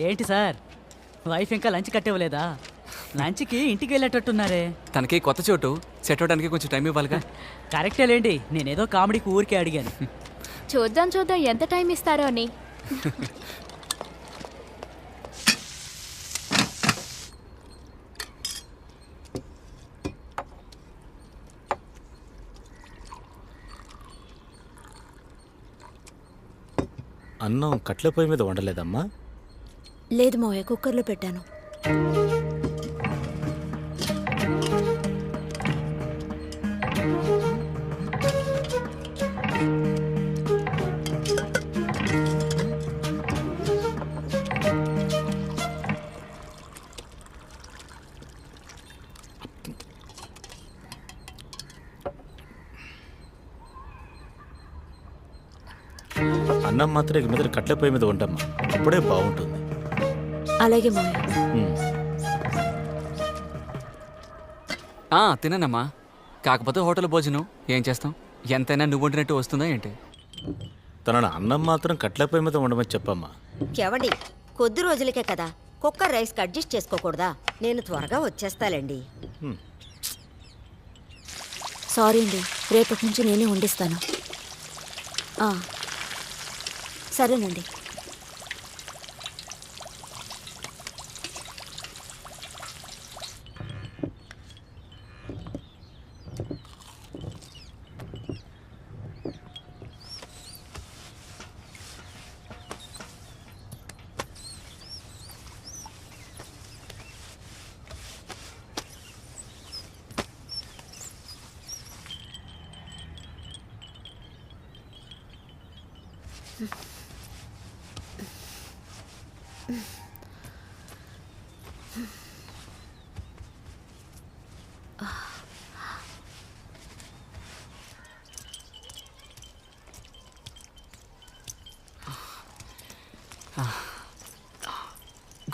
ఏంటి sir? Wife ఇంకా lunch కట్టివ్వలేదా? లంచ్కి ఇంటికి వెళ్ళేటట్టున్నారే. తనకి కొత్త చోటు సెట్ అవడానికి కొంచెం టైం ఇవ్వాలిగా? కరెక్టే లేండి నేనేదో కామెడీకి ఊరికే అడిగాను. చూద్దాం చూద్దాం ఎంత టైం ఇస్తారో అని. అన్నం కట్ల పొయ్యి మీద వండలేదమ్మా. లేదు మావయ్య కుక్కర్లో పెట్టాను. అన్నం మాత్రం ఇక మీద కట్ల పొయ్యి మీద వండమ్మా. అప్పుడే బాగుంటుంది. అలాగే మావయ్య. ఆ, తిననమ్మా. కాకపోతే హోటల్ భోజనం. ఏం చేస్తాం? ఎంతైనా నువ్వు వండినట్టు వస్తుందా ఏంటి? తనని అన్నం మాత్రం కట్ల పొయ్యి మీద వండమని చెప్పమ్మా. చెవండి కొద్ది రోజులకే కదా. కుక్కర్ రైస్కి అడ్జస్ట్ చేసుకోకూడదా? నేను త్వరగా వచ్చేస్తాలేండి. సారీ అండి. రేపటి నుంచి నేనే వండిస్తాను. ఆ, సరేనండి.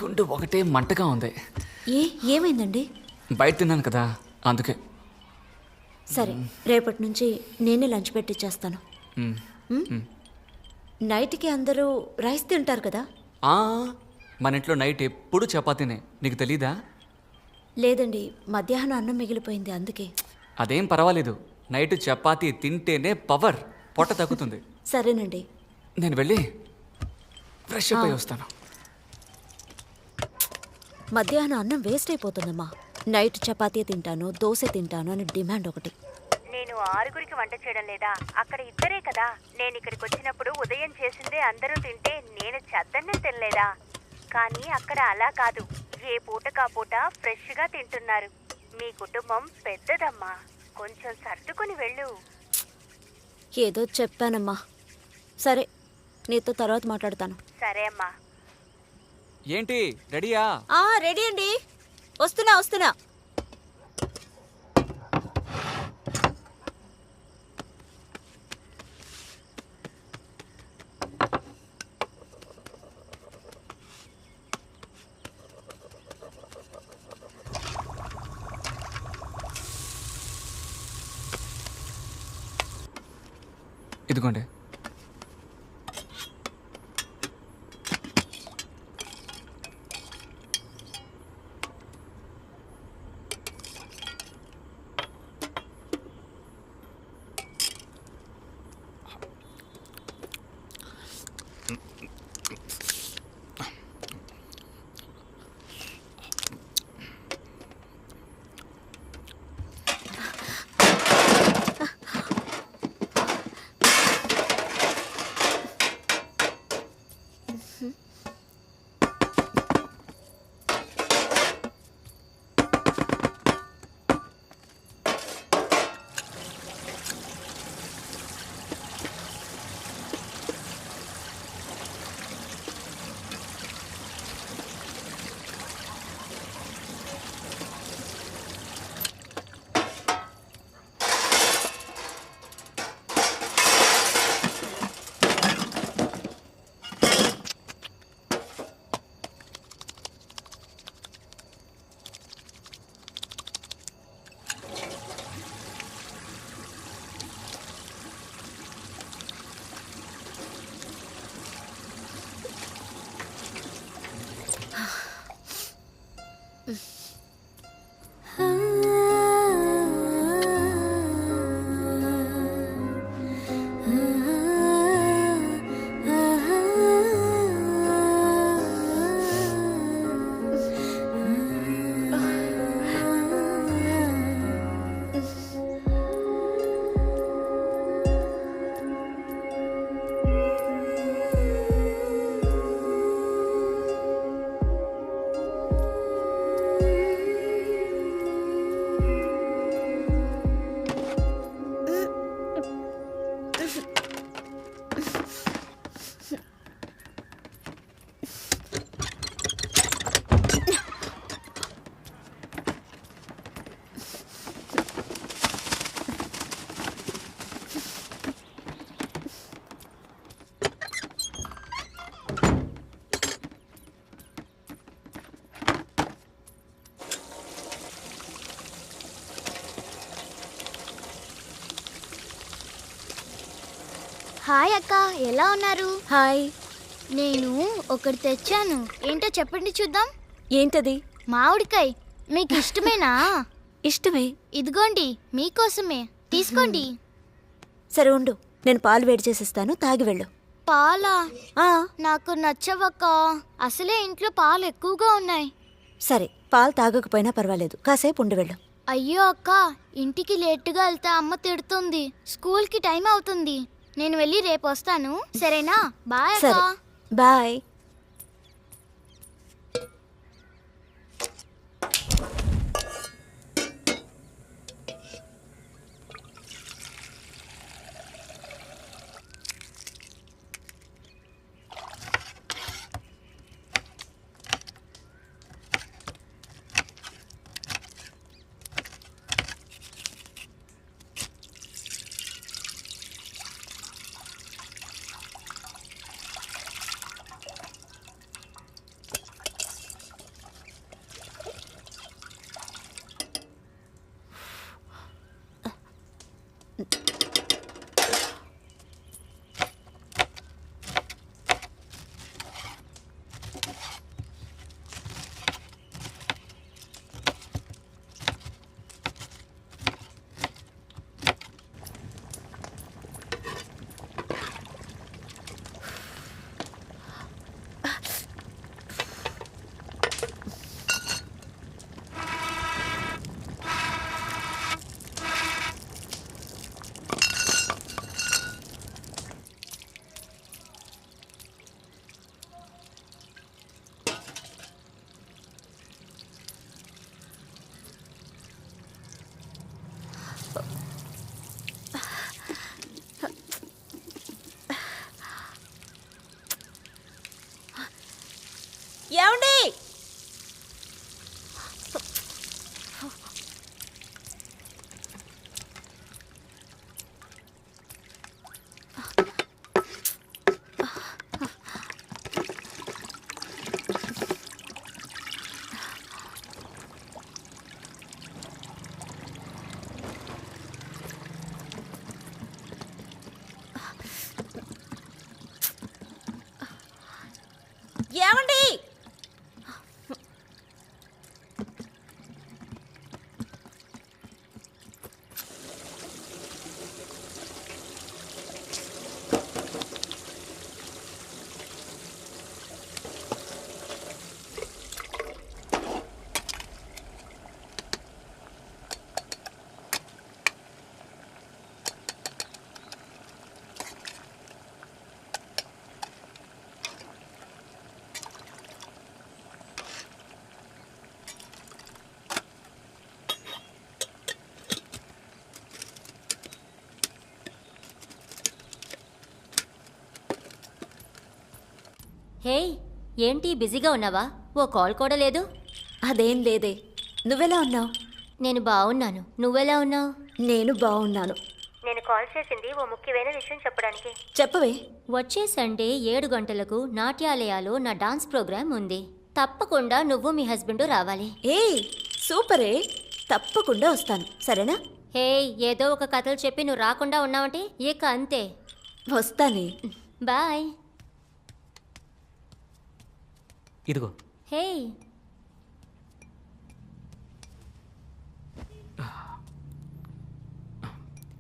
గుండు ఒకటే మంటగా ఉంది. ఏ ఏమైందండి? బయట తిన్నాను కదా అందుకే. సరే రేపటి నుంచి నేనే లంచ్ పెట్టిచ్చేస్తాను. నైట్కి అందరూ రైస్ తింటారు కదా? మన ఇంట్లో నైట్ ఎప్పుడు చపాతీనే. నీకు తెలీదా? లేదండి మధ్యాహ్నం అన్నం మిగిలిపోయింది అందుకే. అదేం పర్వాలేదు. నైట్ చపాతీ తింటేనే పవర్ పొట్ట తగ్గుతుంది. సరేనండి. నేను వెళ్ళి ఫ్రెష్ అప్ అయి వస్తాను. మధ్యాహ్నం అన్నం వేస్ట్ అయిపోతుందమ్మా. నైట్ చపాతీ తింటాను దోశ తింటాను అని డిమాండ్ ఒకటి. నేను ఆరుగురికి వంట చేయడం లేదా? అక్కడ ఇద్దరే కదా. నేను ఇక్కడికి వచ్చినప్పుడు ఉదయం చేసిందే అందరూ తింటే నేను చద్దన్నం తినలేదా? కానీ అక్కడ అలా కాదు. ఏ పూట ఫ్రెష్గా తింటున్నారు. మీ కుటుంబం పెద్దదమ్మా. కొంచెం సర్దుకుని వెళ్ళు. ఏదో చెప్పానమ్మా. సరే నీతో తర్వాత మాట్లాడతాను. సరే అమ్మా. ఏంటి రెడీయా? ఆ రెడీ అండి. వస్తున్నా వస్తున్నా. ఇదిగోండి. హాయ్ అక్క ఎలా ఉన్నారు? హాయ్. నేను ఒకటి తెచ్చాను. ఏంటో చెప్పండి చూద్దాం. ఏంటది? మామిడికాయ. మీకు ఇష్టమేనా? ఇష్టమే. ఇదిగోండి మీకోసమే. తీసుకోండి. సరే ఉండు నేను పాలు వేడి చేసిస్తాను తాగి వెళ్ళు. పాలా? నాకు నచ్చవక్క. అసలే ఇంట్లో పాలు ఎక్కువగా ఉన్నాయి. సరే పాలు తాగకపోయినా పర్వాలేదు. కాసేపు ఉండి వెళ్ళు. అయ్యో అక్క ఇంటికి లేటుగా వెళ్తే అమ్మ తిడుతుంది. స్కూల్కి టైం అవుతుంది. నేను వెళ్ళి రేపు వస్తాను. సరేనా? బాయ్ సరే. బాయ్. హే ఏంటి బిజీగా ఉన్నావా? ఓ కాల్ కూడా లేదు. అదేం లేదే. నువ్వెలా ఉన్నావు? నేను బాగున్నాను నువ్వెలా ఉన్నావు? నేను బాగున్నాను నేను కాల్ చేసింది ఓ ముఖ్యమైన విషయం చెప్పడానికి. చెప్పవే. వచ్చే సండే ఏడు గంటలకు నాట్యాలయాలో నా డాన్స్ ప్రోగ్రామ్ ఉంది. తప్పకుండా నువ్వు మీ హస్బెండ్ రావాలి. ఏయ్ సూపరే. తప్పకుండా వస్తాను. సరేనా? హే ఏదో ఒక కథలు చెప్పి నువ్వు రాకుండా ఉన్నావంటే? ఇక అంతే. వస్తానే. బాయ్. ఇదిగో. హే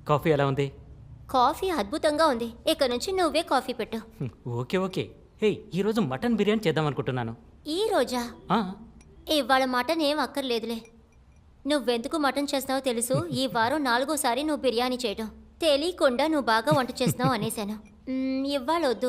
కాఫీ ఎలా ఉంది? కాఫీ అద్భుతంగా ఉంది. ఇక్కడ నుంచి నువ్వే కాఫీ పెట్టు. Okay okay. హే ఈరోజు మటన్ బిర్యానీ చేద్దాం అనుకుంటున్నాను. ఈ రోజా? ఇవాళ మటన్ ఏం అక్కర్లేదులే. నువ్వెందుకు మటన్ చేస్తావో తెలుసు. ఈ వారం నాలుగోసారి నువ్వు బిర్యానీ చేయడం తెలియకుండా నువ్వు బాగా వంట చేస్తున్నావు అనేశాను ఇవ్వాలొద్దు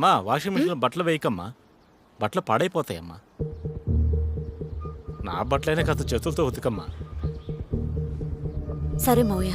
అమ్మా వాషింగ్ మిషన్లో బట్టలు వేయకమ్మా. బట్టలు పాడైపోతాయమ్మా. నా బట్టలైనా కాస్త చేతులతో ఉతికమ్మా. సరే మౌయ.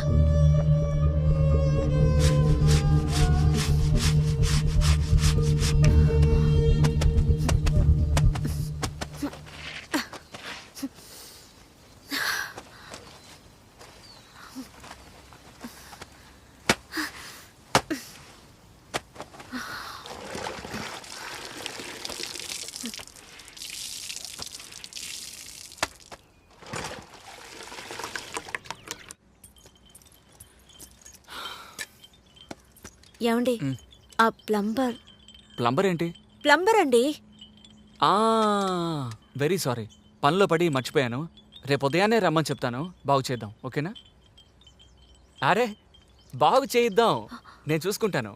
ఏమండి? ఆ ప్లంబర్. ప్లంబర్ ఏంటి? ప్లంబర్ అండి. ఆ వెరీ సారీ. పనిలో పడి మర్చిపోయాను. రేపు ఉదయాన్నే రమ్మని చెప్తాను. బాగు చేద్దాం ఓకేనా? అరే బాగు చేయిద్దాం. నేను చూసుకుంటాను.